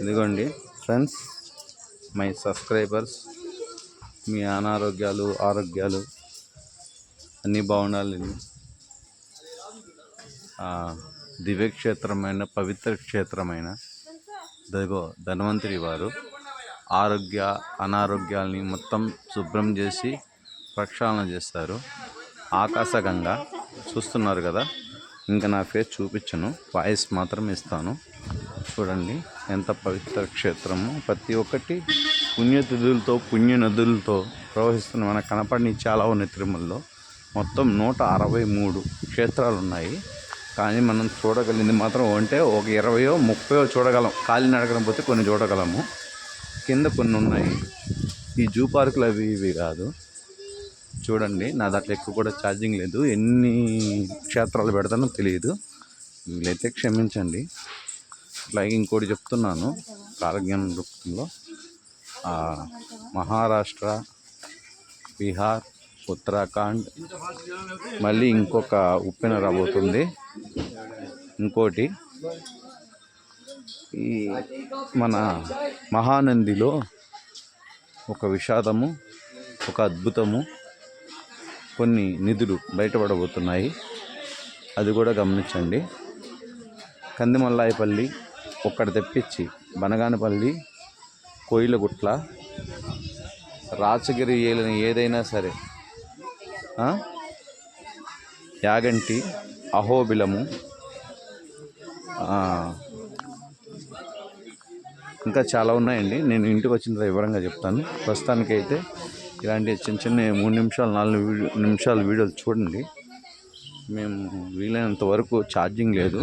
ఇదిగోండి friends my subscribers మీ అనారోగ్యాలు ఆరోగ్యాలు అన్నీ బాగుండాలని దివ్యక్షేత్రమైన పవిత్ర క్షేత్రమైన దగో ధన్వంతరి వారు ఆరోగ్య అనారోగ్యాల్ని మొత్తం శుభ్రం చేసి ప్రక్షాళన చేస్తారు. ఆకాశగంగా చూస్తున్నారు కదా? ఇంకా నా ఫేస్ చూపించను వాయిస్ మాత్రం ఇస్తాను. చూడండి ఎంత పవిత్ర క్షేత్రము. ప్రతి ఒక్కటి పుణ్యతిథులతో పుణ్య నదులతో ప్రవహిస్తున్న మన కనపడిన చాలా ఉన్నాయి తిరుమలలో మొత్తం నూట అరవై మూడు క్షేత్రాలు ఉన్నాయి కానీ మనం చూడగలిగింది మాత్రం అంటే ఒక ఇరవయో ముప్పయో చూడగలం. కాలినడకన పోతే కొన్ని చూడగలము. కింద కొన్ని ఉన్నాయి. ఈ జూ పార్కులు అవి ఇవి కాదు. చూడండి నా దాంట్లో ఎక్కువ కూడా ఛార్జింగ్ లేదు. ఎన్ని క్షేత్రాలు పెడతానో తెలియదు. వీలైతే క్షమించండి. అలాగే ఇంకోటి చెప్తున్నాను కాలజ్ఞాన రూపంలో మహారాష్ట్ర బీహార్ ఉత్తరాఖండ్ మళ్ళీ ఇంకొక ఉప్పెన రాబోతుంది. ఇంకోటి ఈ మన మహానందిలో ఒక విషాదము ఒక అద్భుతము కొన్ని నిధులు బయటపడబోతున్నాయి. అది కూడా గమనించండి. కందిమల్లాయపల్లి ఒక్కడ తెప్పించి బనగానపల్లి కోయిలగుట్ల రాచగిరి ఏలిన ఏదైనా సరే యాగంటి అహోబిలము ఇంకా చాలా ఉన్నాయండి. నేను ఇంటికి వచ్చిన తర్వాత వివరంగా చెప్తాను. ప్రస్తుతానికైతే ఇలాంటి చిన్న చిన్న మూడు నిమిషాలు నాలుగు నిమిషాలు వీడియోలు చూడండి. మేము వీలైనంత వరకు ఛార్జింగ్ లేదు.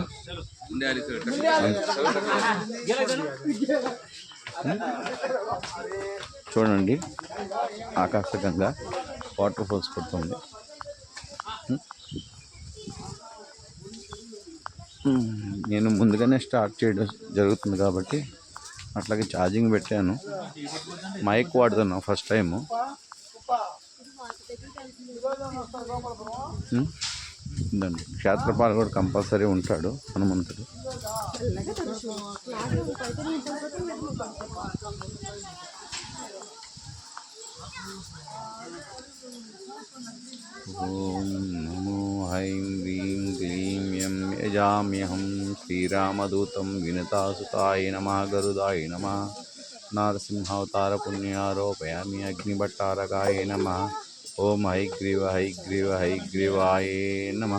చూడండి ఆకాశగంగా వాటర్ ఫాల్స్ పడుతుంది నేను ముందుగానే స్టార్ట్ చేయడం జరుగుతుంది కాబట్టి అట్లాగే ఛార్జింగ్ పెట్టాను. మైక్ వాడుతున్నా ఫస్ట్ టైము. ఇదండి క్షేత్రపాలు కూడా కంపల్సరీ ఉంటాడు హనుమంతుడు. ఓం నమో హైం క్లీం యం యజామ్యహం శ్రీరామదూతం వినతాసుతాయ నమ గరుదాయ నమ నారసింహావతార పుణ్యారోపయామి అగ్నిభట్టారకాయ నమ. ఓం హైగ్రీవ హైగ్రీవ హైగ్రీవాయ నమ.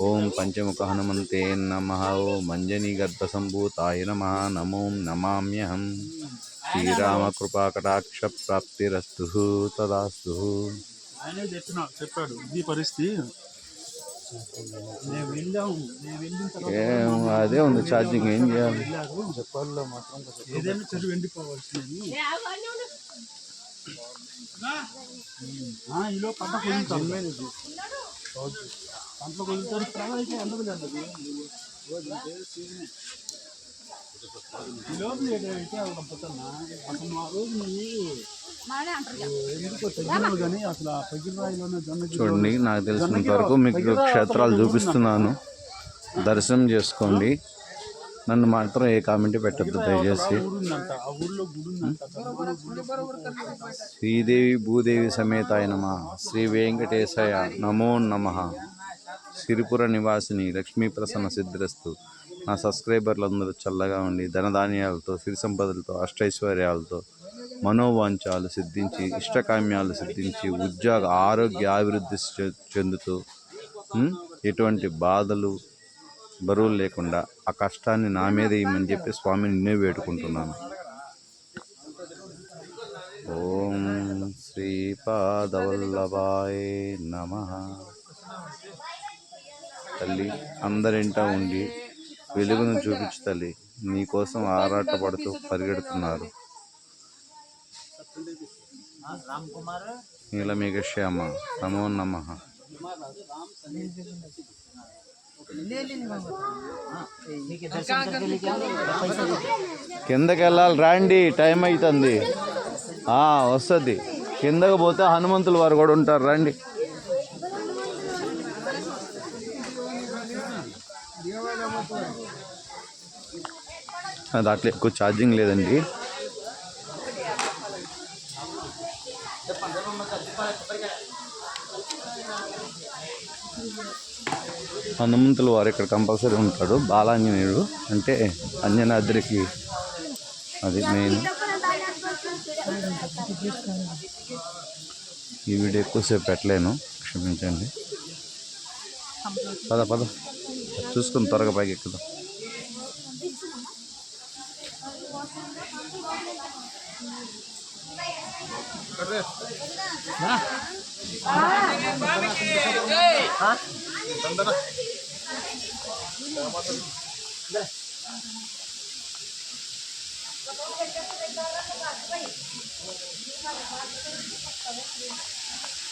ఓం పంచముఖ హనుమంతే నమ. ఓం అంజనీగర్భసంభూతాయ నమ. నమో నమామ్యహం. శ్రీరామకృపాకటాక్ష ప్రాప్తిరస్తు తదాస్తు. ఆయనే చెప్పిన చెప్పాడు ఇది పరిస్థితి. ఏం అదే ఉంది ఛార్జింగ్ ఏం చేయాలి? చెప్పాలో మాత్రం ఏదైనా చెరువు ఎండిపోవాల్సింది. ఆ, ఈలో పంట పంటలో తర్వాత అయితే ఎందుకు అయితే అసలు మా రోజు నువ్వు జొన్న చూడండి నాకు తెలిసినంత వరకు మీకు క్షేత్రాలు చూపిస్తున్నాను. దర్శనం చేసుకోండి. నన్ను మాత్రం ఏ కామెంట్ పెట్టద్దు దయచేసి. శ్రీదేవి భూదేవి సమేతాయ నమ శ్రీ వెంకటేశాయ నమో నమ. సిరిపుర నివాసిని లక్ష్మీ ప్రసన్న సిద్ధిరస్తు. నా సబ్స్క్రైబర్లందరూ చల్లగా ఉండి ధనధాన్యాలతో సిరి సంపదలతో అష్టైశ్వర్యాలతో మనోవాంఛాలు సిద్ధించి ఇష్టకామ్యాలు సిద్ధించి ఉద్యోగ ఆరోగ్య అభివృద్ధి చెందుతూ? ఎటువంటి బాధలు బరువులు లేకుండా ఆ కష్టాన్ని నా మీద ఇమ్మని చెప్పి స్వామిని నిన్నే వేడుకుంటున్నాను. ఓం శ్రీపాదవల్లభాయ నమ. తల్లి అందరింటా ఉండి వెలుగును చూపించు తల్లి. నీకోసం ఆరాటపడుతూ పరిగెడుతున్నారు. నీలమేఘ శ్యామ నమో నమ. కిందకి వెళ్ళాలి రాండి టైం అవుతుంది వస్తుంది. కిందకి పోతే హనుమంతుల వారు కూడా ఉంటారు రండి. అది అట్లా ఎక్కువ ఛార్జింగ్ లేదండి. హనుమంతుల వారు ఇక్కడ కంపల్సరీ ఉంటాడు. బాలాంజనేయుడు. అంటే అంజనాద్రికి అది మెయిన్ ఈ వీడియో ఎక్కువసేపు పెట్టలేను. క్షమించండి. పద పద. చూసుకుని త్వరగా పైకి ఎక్కుదాం.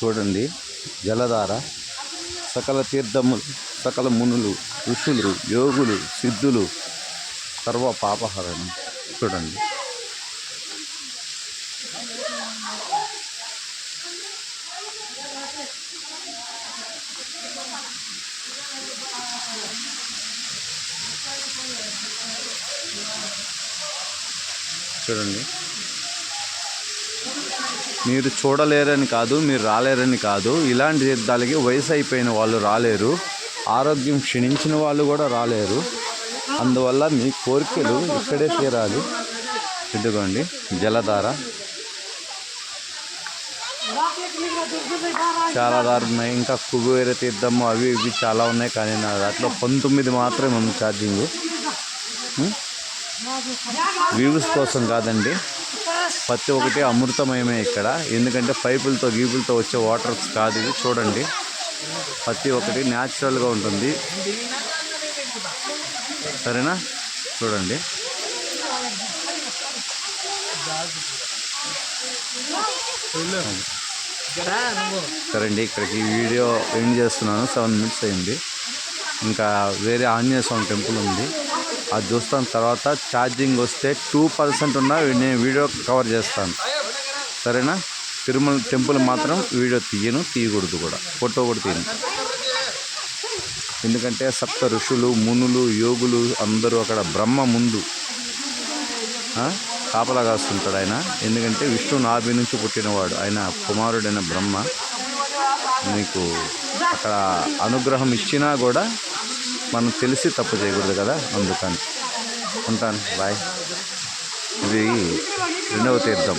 చూడండి జలధార సకల తీర్థములు సకల మునులు ఋషులు యోగులు సిద్ధులు సర్వ పాపహరణం. చూడండి. చూడండి. మీరు చూడలేరని కాదు మీరు రాలేరని కాదు. ఇలాంటి తీర్థాలకి వయసు అయిపోయిన వాళ్ళు రాలేరు. ఆరోగ్యం క్షీణించిన వాళ్ళు కూడా రాలేరు. అందువల్ల మీ కోరికలు ఇక్కడే తీరాలి. ఇదిగోండి జలధార. చాలా దారులు ఉన్నాయి ఇంకా కుబేర తీర్థము అవి ఇవి చాలా ఉన్నాయి కానీ నా దాంట్లో పంతొమ్మిది మాత్రమే ఉంది ఛార్జింగ్. వ్యూస్ కోసం కాదండి. ప్రతి ఒక్కటి అమృతమయమే ఇక్కడ. ఎందుకంటే పైపులతో గీపులతో వచ్చే వాటర్స్ కాదు ఇవి చూడండి. ప్రతి ఒక్కటి న్యాచురల్గా ఉంటుంది. సరేనా? చూడండి. సరే అండి ఇక్కడికి వీడియో ఎండ్ చేస్తున్నాను. సెవెన్ మినిట్స్ అయింది. ఇంకా వేరే ఆంజనేయ స్వామి టెంపుల్ ఉంది. అది చూస్తాను. తర్వాత ఛార్జింగ్ వస్తే టూ పర్సెంట్ ఉన్నా నేను వీడియో కవర్ చేస్తాను. సరేనా? తిరుమల టెంపుల్ మాత్రం వీడియో తీయను తీయకూడదు కూడా. ఫోటో కూడా తీయను. ఎందుకంటే సప్త ఋషులు మునులు యోగులు అందరూ అక్కడ బ్రహ్మ ముందు కాపలా కాస్తుంటాడు ఆయన. ఎందుకంటే విష్ణు నాభి నుంచి పుట్టినవాడు. ఆయన కుమారుడైన బ్రహ్మ. మీకు అక్కడ అనుగ్రహం ఇచ్చినా కూడా మనం తెలిసి తప్పు చేయకూడదు కదా అందుకని. ఉంటాను. బాయ్. ఇది రెండవ తీర్థం.